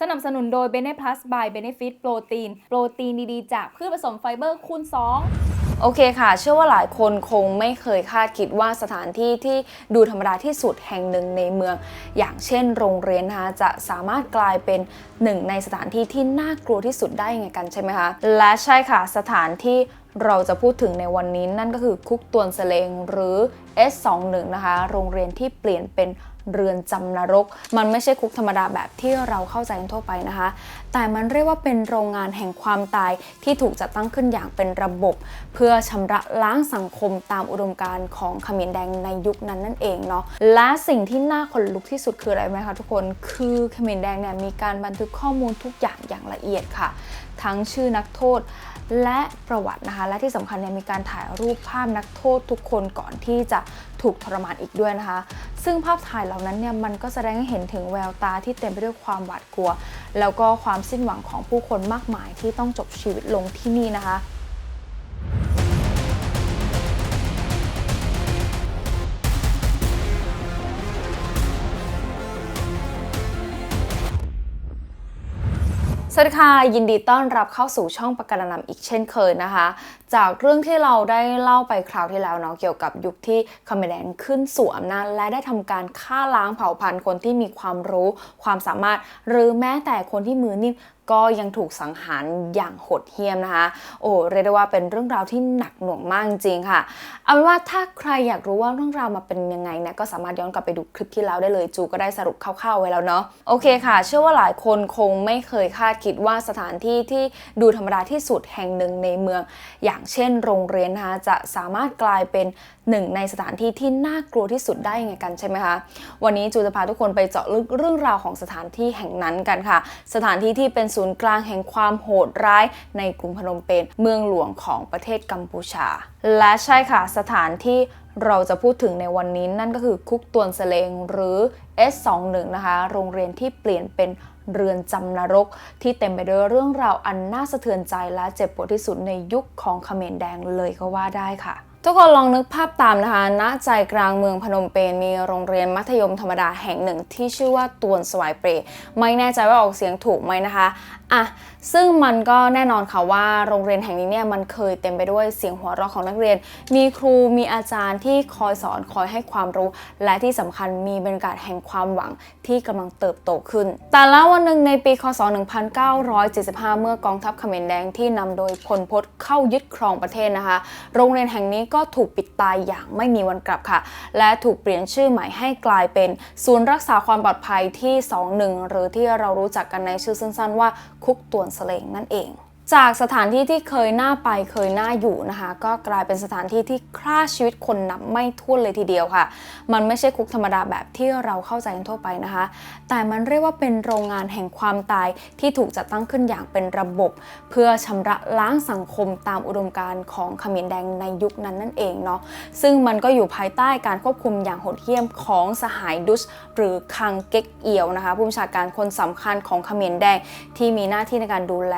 สนับสนุนโดย b e n e Plus by Benefit โปรตีน โปรตีนดีๆ จากพืชผสมไฟเบอร์คูณ 2โอเคค่ะ เชื่อว่าหลายคนคงไม่เคยคาดคิดว่าสถานที่ที่ดูธรรมดาที่สุดแห่งหนึ่งในเมือง อย่างเช่นโรงเรียนนะคะจะสามารถกลายเป็นหนึ่งในสถานที่ที่น่ากลัวที่สุดได้ยังไงกันใช่ไหมคะ และใช่ค่ะสถานที่เราจะพูดถึงในวันนี้นั่นก็คือคุกตวนเสลงหรือ S21 นะคะ โรงเรียนที่เปลี่ยนเป็น เรือนจำนรก มันไม่ใช่คุกธรรมดาแบบที่เราเข้าใจกันทั่วไปนะคะ แต่มันเรียกว่าเป็นโรงงานแห่งความตายที่ถูกจัดตั้งขึ้นอย่างเป็นระบบ เพื่อชำระล้างสังคมตามอุดมการณ์ของขมรแดงในยุคนั้นนั่นเองเนาะและสิ่งที่น่าขนลุกที่สุดคืออะไรไหมคะทุกคนคือขมรแดงเนี่ยมีการบันทึกข้อมูลทุกอย่างอย่างละเอียดค่ะ ทั้งชื่อนักโทษ และประวัตินะคะ และที่สำคัญเนี่ยมีการถ่ายรูปภาพนักโทษทุกคนก่อนที่จะถูกทรมานอีกด้วยนะคะ ซึ่งภาพถ่ายเหล่านั้นเนี่ยมันก็แสดงให้เห็นถึงแววตาที่เต็มไปด้วยความหวาดกลัว แล้วก็ความสิ้นหวังของผู้คนมากมายที่ต้องจบชีวิตลงที่นี่นะคะ สวัสดีค่ะ ยินดีต้อนรับเข้าสู่ช่องประกันนำอีกเช่นเคยนะคะ จากเรื่องที่เราได้เล่าไปคราวที่แล้วเนาะเกี่ยวกับยุคที่คอมเมดนขึ้นสู่อำนาจและได้ทำการฆ่าล้างเผ่าพันธุ์คนที่มีความรู้ ความสามารถ หรือแม้แต่คนที่มือนิ่ม ก็ยังถูกสังหารอย่างโหดเหี้ยมนะคะ โอ้เรียกได้ว่าเป็นเรื่องราวที่หนักหน่วงมากจริงค่ะ เอาเป็นว่าถ้าใครอยากรู้ว่าเรื่องราวมาเป็นยังไงเนี่ยก็สามารถย้อนกลับไปดูคลิปที่แล้วได้เลยจูก็ได้สรุปคร่าวๆไว้แล้วเนาะโอเคค่ะ เชื่อว่าหลายคนคงไม่เคยคาดคิดว่าสถานที่ที่ดูธรรมดาที่สุดแห่งหนึ่งในเมือง อย่างเช่น โรงเรียนนะคะจะสามารถกลายเป็นหนึ่งในสถานที่ที่น่ากลัวที่สุดได้ยังไงกันใช่ไหมคะวันนี้จูจะพาทุกคนไปเจาะลึกเรื่องราวของสถานที่แห่งนั้นกันค่ะ สถานที่ที่เป็นศูนย์กลางแห่งความโหดร้ายในกรุงพนมเปญเมืองหลวงของประเทศกัมพูชา และใช่ค่ะสถานที่เราจะพูดถึงในวันนี้นั่นก็คือคุกตวนเสลงหรือ S21 นะคะ โรงเรียนที่เปลี่ยนเป็นเรือนจำนรก ที่เต็มไปด้วยเรื่องราวอันน่าสะเทือนใจและเจ็บปวดที่สุดในยุคของเขมรแดงเลยก็ว่าได้ค่ะ ทุกคนลองนึกภาพตามนะคะ ณ ใจกลางเมืองพนมเปญมีโรงเรียนมัธยมธรรมดาแห่งหนึ่งที่ชื่อว่าตวนสวายเปรไม่แน่ใจว่าออกเสียงถูกไหมนะคะ อะ ซึ่งมันก็แน่นอนค่ะว่าโรงเรียนแห่งนี้เนี่ยมันเคยเต็มไปด้วยเสียงหัวเราะของนักเรียน มีครูมีอาจารย์ที่คอยสอนคอยให้ความรู้ และที่สำคัญมีบรรยากาศแห่งความหวังที่กำลังเติบโตขึ้น แต่แล้ววันหนึ่งในปีคศ 1975 เมื่อกองทัพเขมรแดงที่นำโดยพลพศเข้ายึดครองประเทศนะคะ โรงเรียนแห่งนี้ก็ถูกปิดตายอย่างไม่มีวันกลับค่ะ และถูกเปลี่ยนชื่อใหม่ให้กลายเป็น ศูนย์รักษาความปลอดภัยที่ 21 หรือที่เรารู้จักกันในชื่อสั้นๆว่าคุกตวนเสลงนั่นเอง จากสถานที่ที่เคยน่าไปเคยน่าอยู่นะคะ ก็กลายเป็นสถานที่ที่ฆ่าชีวิตคนนับไม่ถ้วนเลยทีเดียวค่ะ มันไม่ใช่คุกธรรมดาแบบที่เราเข้าใจกันทั่วไปนะคะ แต่มันเรียกว่าเป็นโรงงานแห่งความตายที่ถูกจัดตั้งขึ้นอย่างเป็นระบบ เพื่อชำระล้างสังคมตามอุดมการณ์ของขมรแดงในยุคนั้นนั่นเองเนาะซึ่งมันก็อยู่ภายใต้การควบคุมอย่างโหดเหี้ยมของสหายดุชหรือคังเก็กเอียวนะคะผู้บัญชาการคนสำคัญของขมรแดงที่มีหน้าที่ในการดูแล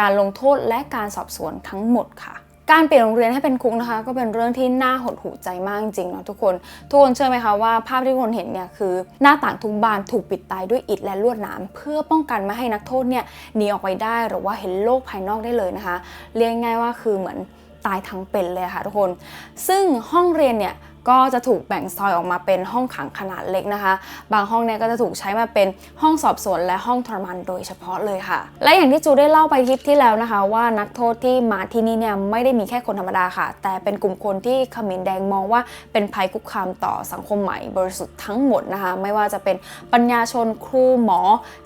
การลงโทษและการสอบสวนทั้งหมดค่ะการเปลี่ยนโรงเรียนให้เป็นคุกนะคะก็เป็นเรื่องที่น่าหดหูใจมากจริงๆเนาะทุกคน ทุกคนเชื่อไหมคะว่าภาพที่ทุกคนเห็นเนี่ยคือ หน้าต่างทุกบานถูกปิดตายด้วยอิฐและลวดหนามเพื่อป้องกันไม่ให้นักโทษเนี่ยหนีออกไปได้หรือว่าเห็นโลกภายนอกได้เลยนะคะ เรียกง่ายว่าคือเหมือนตายทั้งเป็นเลยค่ะทุกคน ซึ่งห้องเรียนเนี่ย ก็จะถูกแบ่งซอยออกมาเป็นห้องขังขนาดเล็กนะคะ บางห้องเนี่ยก็จะถูกใช้มาเป็นห้องสอบสวนและห้องทรมานโดยเฉพาะเลยค่ะ และอย่างที่จูได้เล่าไปคลิปที่แล้วนะคะ ว่านักโทษที่มาที่นี่เนี่ยไม่ได้มีแค่คนธรรมดาค่ะ แต่เป็นกลุ่มคนที่ขมรแดงมองว่าเป็นภัยคุกคามต่อสังคมใหม่บริสุทธิ์ทั้งหมดนะคะ ไม่ว่าจะเป็นปัญญาชนครูหมอ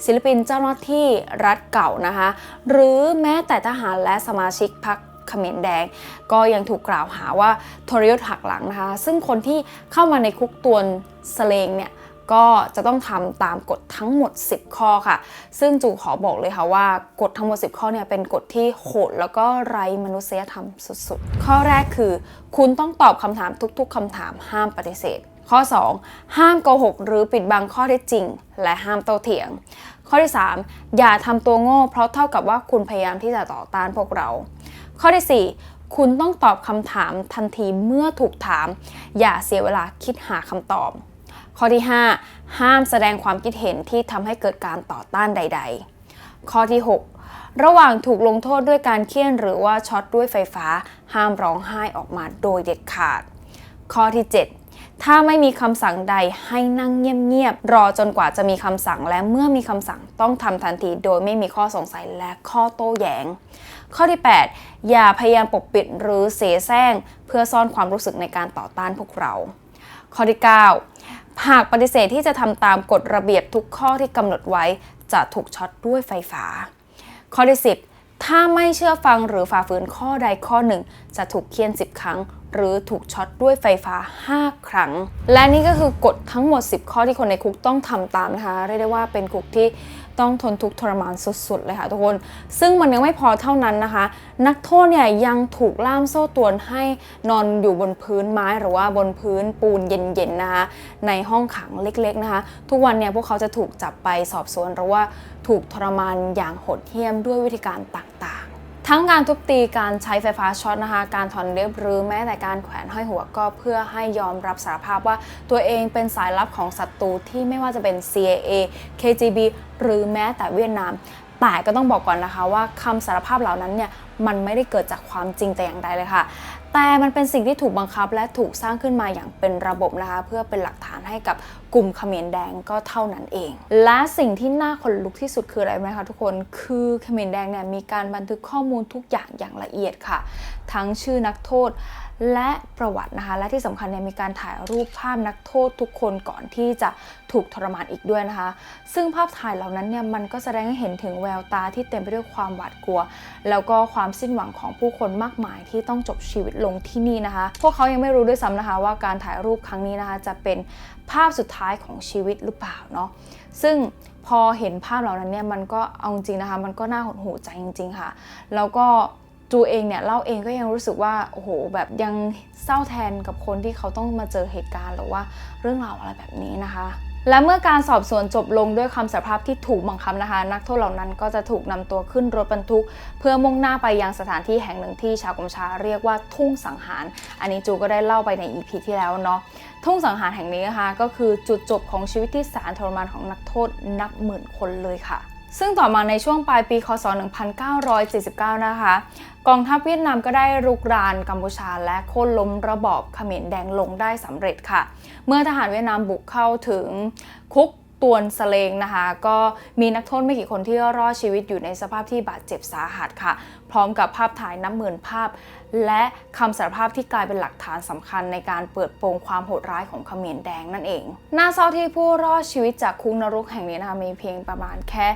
ศิลปินเจ้าหน้าที่รัฐเก่านะคะ หรือแม้แต่ทหารและสมาชิกพรรค เขมรแดง ก็ยังถูกกล่าวหาว่าทรยศหักหลังนะคะ ซึ่งคนที่เข้ามาในคุกตวนสเลงเนี่ยก็จะต้องทำตามกฎทั้งหมด 10 ข้อค่ะ ซึ่งจูขอบอกเลยค่ะว่ากฎทั้งหมด 10 ข้อเนี่ยเป็นกฎที่โหดแล้วก็ไร้มนุษยธรรมสุดๆ ข้อแรกคือ คุณต้องตอบคำถามทุก ๆคำถามห้ามปฏิเสธ ข้อ 2 ห้ามโกหกหรือปิดบังข้อเท็จจริง และห้ามโต้เถียง ข้อที่ 3 อย่าทำตัวโง่เพราะเท่ากับว่าคุณพยายามที่จะต่อต้านพวกเรา ข้อที่ 4 คุณต้องตอบคำถามทันทีเมื่อถูกถาม อย่าเสียเวลาคิดหาคำตอบ ข้อที่ 5 ห้ามแสดงความคิดเห็นที่ทำให้เกิดการต่อต้านใด ๆ ข้อที่ 6 ระหว่างถูกลงโทษด้วยการเคี่ยนหรือว่าช็อตด้วยไฟฟ้า ห้ามร้องไห้ออกมาโดยเด็ดขาด ข้อที่ 7 ถ้าไม่มีคำสั่งใดให้นั่งเงียบๆรอจนกว่าจะมีคำสั่งและเมื่อมีคำสั่งต้องทำทันที โดยไม่มีข้อสงสัยและข้อโต้แย้งข้อที่ 8 อย่าพยายามปกปิดหรือเสแสร้ง เพื่อซ่อนความรู้สึกในการต่อต้านพวกเรา ข้อที่ 9 หากปฏิเสธที่จะทำตามกฎระเบียบทุกข้อที่กำหนดไว้จะถูกช็อตด้วยไฟฟ้า ข้อที่ 10 ถ้าไม่เชื่อฟังหรือฝ่าฝืนข้อใดข้อหนึ่ง จะถูกเคี่ยน 10 ครั้ง หรือถูกช็อตด้วยไฟฟ้า 5 ครั้ง และนี่ก็คือกฎทั้งหมด 10 ข้อที่คนในคุกต้องทำตามนะคะ เรียกได้ว่าเป็นคุกที่ต้องทนทุกข์ทรมานสุดๆเลยค่ะทุกคน ซึ่งมันยังไม่พอเท่านั้นนะคะ นักโทษเนี่ยยังถูกล่ามโซ่ตรวนให้นอนอยู่บนพื้นไม้หรือว่าบนพื้นปูนเย็นๆนะคะ ในห้องขังเล็กๆนะคะ ทุกวันเนี่ยพวกเขาจะถูกจับไปสอบสวนหรือว่าถูกทรมานอย่างโหดเหี้ยมด้วยวิธีการต่างๆ ทั้งการทุบตีการใช้ไฟฟ้าช็อตนะคะ การถอนเล็บหรือแม้แต่การแขวนห้อยหัวก็เพื่อให้ยอมรับสารภาพว่าตัวเองเป็นสายลับของศัตรูที่ไม่ว่าจะเป็น CIA KGB หรือแม้แต่เวียดนามแต่ก็ต้องบอกก่อนนะคะว่าคำสารภาพเหล่านั้นเนี่ยมันไม่ได้เกิดจากความจริงแต่อย่างใดเลยค่ะ แต่มันเป็นสิ่งที่ถูกบังคับและถูกสร้างขึ้นมาอย่างเป็นระบบนะคะเพื่อเป็นหลักฐานให้กับกลุ่มเขมรแดงก็เท่านั้นเอง และสิ่งที่น่าขนลุกที่สุดคืออะไรไหมคะทุกคนคือเขมรแดงเนี่ยมีการบันทึกข้อมูลทุกอย่างอย่างละเอียดค่ะ ทั้งชื่อนักโทษและประวัตินะคะ และที่สำคัญเนี่ยมีการถ่ายรูปภาพนักโทษทุกคนก่อนที่จะถูกทรมานอีกด้วยนะคะ ซึ่งภาพถ่ายเหล่านั้นเนี่ยมันก็แสดงให้เห็นถึงแววตาที่เต็มไปด้วยความหวาดกลัว แล้วก็ความสิ้นหวังของผู้คนมากมายที่ต้องจบชีวิตลงที่นี่นะคะ พวกเขายังไม่รู้ด้วยซ้ำนะคะ ว่าการถ่ายรูปครั้งนี้นะคะ จะเป็นภาพสุดท้ายของชีวิตหรือเปล่าเนาะซึ่งพอเห็นภาพเหล่านั้นเนี่ยมันก็เอาจริงนะคะ มันก็น่าหดหูใจจริง ๆ ค่ะ แล้วก็ จูเองเนี่ยเล่าเองก็ยังรู้สึกว่าโอ้โหแบบยังเศร้าแทนกับคนที่เขาต้องมาเจอเหตุการณ์หรือว่าเรื่องราวอะไรแบบนี้นะคะ และเมื่อการสอบสวนจบลงด้วยคำสารภาพที่ถูกบังคับนะคะ นักโทษเหล่านั้นก็จะถูกนำตัวขึ้นรถบรรทุก เพื่อมุ่งหน้าไปยังสถานที่แห่งหนึ่งที่ชาวกัมชาเรียกว่าทุ่งสังหาร อันนี้จูก็ได้เล่าไปใน EP ที่แล้วเนาะทุ่งสังหารแห่งนี้นะคะก็คือจุดจบของชีวิตที่แสนทรมานของนักโทษนับหมื่นคนเลยค่ะซึ่งต่อมาในช่วงปลายปี คศ 1949นะคะ กองทัพเวียดนามก็ได้รุกรานกัมพูชาและโค่นล้มระบอบเขมรแดงลงได้สำเร็จค่ะ เมื่อทหารเวียดนามบุกเข้าถึงคุกตวนสเลงนะคะ ก็มีนักโทษไม่กี่คนที่รอดชีวิตอยู่ในสภาพที่บาดเจ็บสาหัสค่ะ พร้อมกับภาพถ่ายนับหมื่นภาพ และคำสารภาพที่กลายเป็นหลักฐานสำคัญในการเปิดโปงความโหดร้ายของเขมรแดงนั่นเอง น่าเศร้าที่ผู้รอดชีวิตจากคุกนรกแห่งนี้นะคะมีเพียงประมาณแค่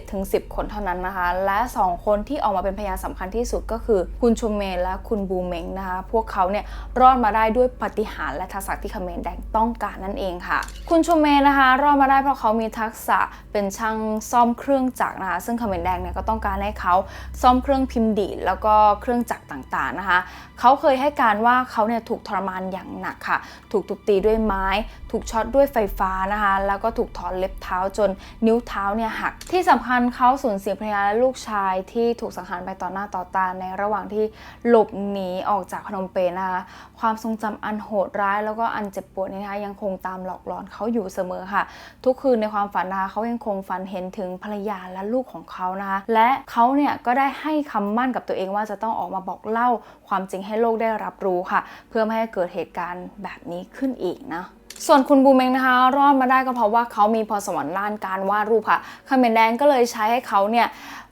7-10 คนเท่านั้นนะคะ และ 2 คนที่ออกมาเป็นพยานสำคัญที่สุดก็คือ คุณชุมเมและคุณบูเมงนะคะ พวกเขาเนี่ยรอดมาได้ด้วยปฏิหารและทักษะที่เขมรแดงต้องการนั่นเองค่ะ คุณชุมเมนะคะ รอดมาได้เพราะเขามีทักษะเป็นช่างซ่อมเครื่องจักรนะคะ ซึ่งเขมรแดงเนี่ยก็ต้องการให้เขาซ่อมเครื่องพิมพ์ดีดแล้วก็เครื่องจักรต่างๆนะคะ เขาเคยให้การว่าเขาเนี่ยถูกทรมานอย่างหนักค่ะ ถูกทุบตีด้วยไม้ ถูกช็อตด้วยไฟฟ้านะคะ แล้วก็ถูกถอนเล็บเท้าจนนิ้วเท้าเนี่ยหัก ที่สำคัญเขาสูญเสียภรรยาและลูกชายที่ถูกสังหารไปต่อหน้าต่อตาในระหว่างที่หลบหนีออกจากพนมเปญนะคะ ความทรงจำอันโหดร้ายแล้วก็อันเจ็บปวดนี้นะคะยังคงตามหลอกหลอนเขาอยู่เสมอค่ะ ทุกคืนในความฝันนะคะเขายังคงฝันเห็นถึงภรรยาและลูกของเขานะคะ และเขาเนี่ยก็ได้ให้คำมั่นกับตัวเองว่าจะต้องออกมาบอกเล่าความจริงให้โลกได้รับรู้ค่ะ เพื่อไม่ให้เกิดเหตุการณ์แบบนี้ขึ้นอีกนะส่วนคุณบูเมงนะคะ รอดมาได้ก็เพราะว่าเขามีพรสวรรค์ด้านการวาดรูปค่ะเขมรแดงก็เลยใช้ให้เขาเนี่ย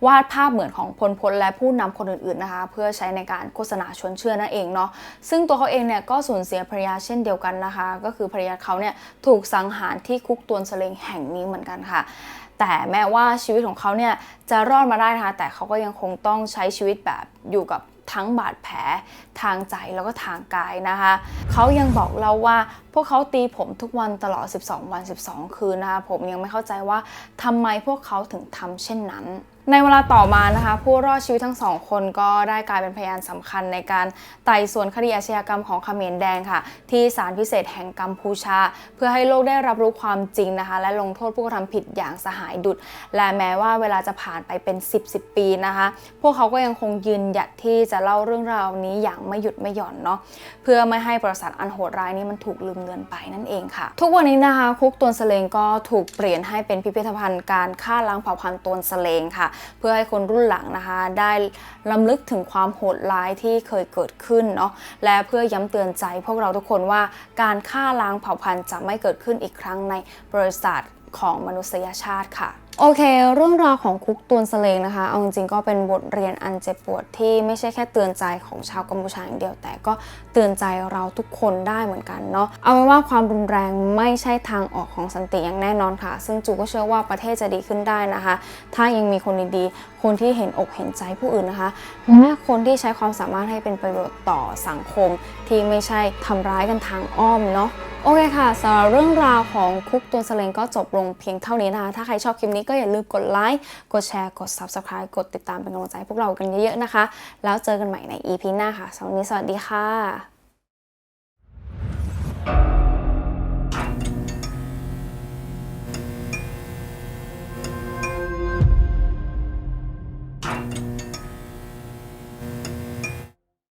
วาดภาพเหมือนของพลพลและผู้นำคนอื่นๆนะคะ เพื่อใช้ในการโฆษณาชวนเชื่อนั่นเองเนาะซึ่งตัวเขาเองเนี่ยก็สูญเสียภรรยาเช่นเดียวกันนะคะ ก็คือภรรยาเขาเนี่ยถูกสังหารที่คุกตวนสเลงแห่งนี้เหมือนกันค่ะ แต่แม้ว่าชีวิตของเขาเนี่ยจะรอดมาได้นะคะ แต่เขาก็ยังคงต้องใช้ชีวิตแบบอยู่กับทั้งบาดแผลทางใจแล้วก็ทางกายนะคะ เขายังบอกเราว่าพวกเขาตีผมทุกวันตลอด 12 วัน 12 คืนนะคะ ผมยังไม่เข้าใจว่าทำไมพวกเขาถึงทำเช่นนั้น ในเวลาต่อมานะคะ ผู้รอดชีวิตทั้งสองคนก็ได้กลายเป็นพยานสำคัญในการไต่สวนคดีอาชญากรรมของเขมรแดงค่ะ ที่ศาลพิเศษแห่งกัมพูชา เพื่อให้โลกได้รับรู้ความจริงนะคะ และลงโทษผู้กระทำผิดอย่างสหายดุจและแม้ว่าเวลาจะผ่านไปเป็น 10 10ปีนะคะ พวกเขาก็ยังคงยืนหยัดที่จะเล่าเรื่องราวนี้อย่างไม่หยุดไม่หย่อนเนาะเพื่อไม่ให้ประวัติศาสตร์อันโหดร้ายนี้มันถูกลืมเลือนไปนั่นเองค่ะ ทุกวันนี้นะคะคุกตวนสเลงก็ถูกเปลี่ยนให้เป็นพิพิธภัณฑ์การฆ่าล้างเผ่าพันธุ์ตวนสเลงค่ะเพื่อให้คนรุ่นหลังนะคะ ได้ลำลึกถึงความโหดร้ายที่เคยเกิดขึ้นเนาะและเพื่อย้ำเตือนใจพวกเราทุกคนว่าการฆ่าล้างเผ่าพันธุ์จะไม่เกิดขึ้นอีกครั้งในประวัติศาสตร์ของมนุษยชาติค่ะ โอเค เรื่องราวของคุกตวนสเลงนะคะ เอาจริงๆก็เป็นบทเรียนอันเจ็บปวดที่ไม่ใช่แค่เตือนใจของชาวกัมพูชาอย่างเดียว แต่ก็เตือนใจเราทุกคนได้เหมือนกันเนาะ เอาเป็นว่าความรุนแรงไม่ใช่ทางออกของสันติอย่างแน่นอนค่ะ ซึ่งจูก็เชื่อว่าประเทศจะดีขึ้นได้นะคะ ถ้ายังมีคนดีๆ คนที่เห็นอกเห็นใจผู้อื่นนะคะ และคนที่ใช้ความสามารถให้เป็นประโยชน์ต่อสังคมที่ไม่ใช่ทำร้ายกันทางอ้อมเนาะ โอเคค่ะสำหรับเรื่องราวของคุกตัวสเลงก็จบลงเพียงเท่านี้นะคะ ถ้าใครชอบคลิปนี้ก็อย่าลืมกดไลค์ กดแชร์ กด Subscribe กดติดตามเป็นกำลังใจพวกเรากันเยอะๆนะคะ แล้วเจอกันใหม่ใน EP หน้าค่ะสำหรับวันนี้สวัสดีค่ะ